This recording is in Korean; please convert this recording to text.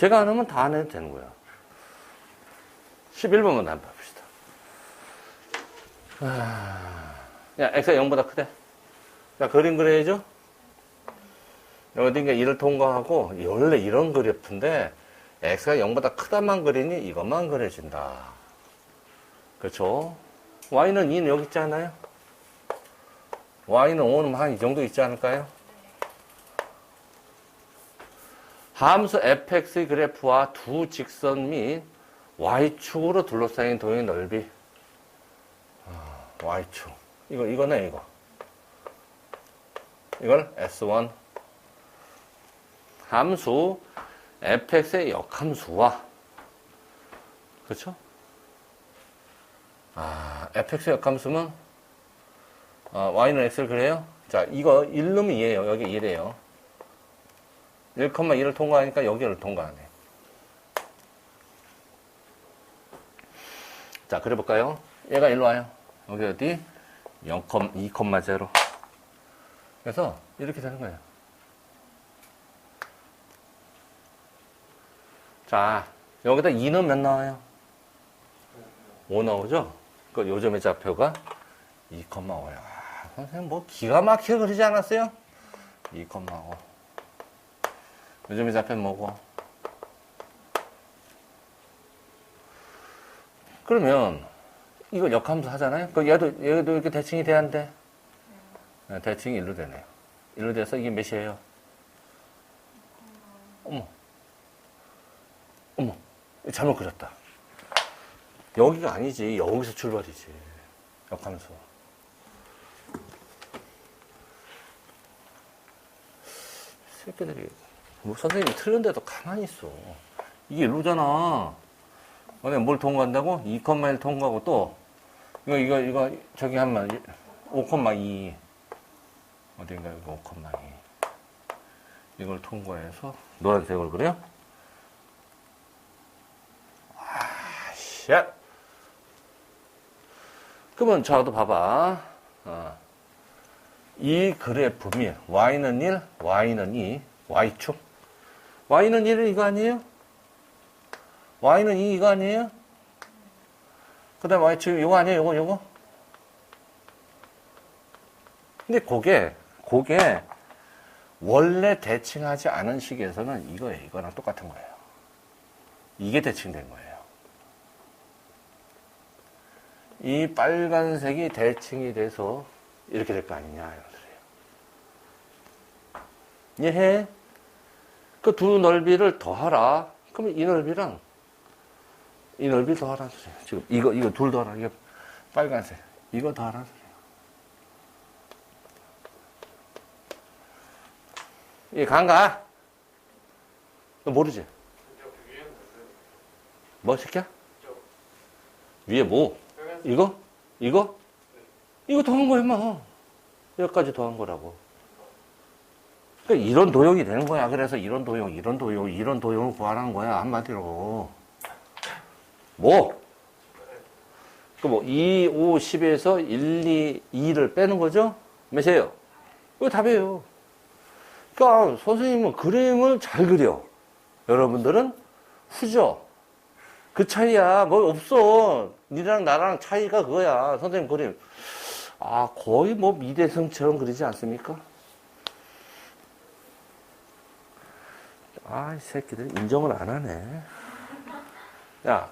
제가 안 하면 다 안 해도 되는 거야. 11번만 한번 봅시다. 아, 야, x가 0보다 크대. 자, 그림 그려야죠? 어딘가 1을 통과하고, 원래 이런 그래프인데, x가 0보다 크다만 그리니 이것만 그려진다. 그렇죠? y는 2는 여기 있지 않아요? y는 5는 한 이 정도 있지 않을까요? 함수 fx의 그래프와 두 직선 및 y축으로 둘러싸인 도형의 넓이. 아, y축. 이거, 이거네, 이거. 이걸 S1. 함수 fx의 역함수와, 그렇죠? 아, fx의 역함수면, 어, y는 x를 그래요? 자, 이거 1놈이 2예요. 여기 1이에요. 1,1을 통과하니까 여기를 통과하네. 자, 그래 볼까요? 얘가 일로 와요. 여기 어디? 0, 2,0. 그래서 이렇게 되는 거예요. 자, 여기다 2는 몇 나와요? 5 나오죠? 그 요즘의 좌표가 2,5야. 선생님 뭐 기가 막히게 그러지 않았어요? 2,5. 요즘의 좌표는 뭐고? 그러면 이거 역함수 하잖아요? 그 얘도 얘도 이렇게 대칭이 돼야 안 돼? 네, 대칭이 일로 되네요. 일로 돼서 이게 몇이에요? 어머, 어머, 잘못 그렸다. 여기가 아니지. 여기서 출발이지. 역함수. 새끼들이 뭐 선생님이 틀렸는데도 가만히 있어. 이게 일로잖아. 너네 뭘 통과한다고? 2,1 통과하고 또 이거 이거 이거 저기 하면 5,2 어딘가 이거 5,2 이걸 통과해서 노란색을 그래요? 아, 쉣. 그러면 저도 봐봐. 어. 이 그래프 및 y는 1, y는 2, y축. Y는 1 이거 아니에요? y는 2 이거 아니에요? 그 다음 y축 이거 아니에요? 요거 요거? 근데 그게 그게 원래 대칭하지 않은 식에서는 이거예요. 이거랑 똑같은 거예요. 이게 대칭된 거예요. 이 빨간색이 대칭이 돼서 이렇게 될 거 아니냐 이런 소리예요. 이해해? 그 두 넓이를 더하라. 그러면 이 넓이랑 이 넓이 더하라는 소리예요. 지금 이거 이거 둘 더하라. 이게 빨간색. 이거 더하라는 소리예요. 이게 간가? 너 모르지? 뭐 시켜? 위에 뭐? 이거? 이거? 이거 더한 거야, 임마. 여기까지 더한 거라고. 그러니까 이런 도형이 되는 거야. 그래서 이런 도형, 이런 도형, 이런 도형을 구하라는 거야. 한마디로. 뭐? 그 뭐, 2, 5, 10에서 1, 2, 2를 빼는 거죠? 몇이에요? 이거 답이에요. 그러니까 선생님은 그림을 잘 그려. 여러분들은 후져. 그 차이야. 뭐 없어. 니랑 나랑 차이가 그거야. 선생님 그림. 아, 거의 뭐 미대생처럼 그리지 않습니까? 아, 이 새끼들 인정을 안 하네. 야,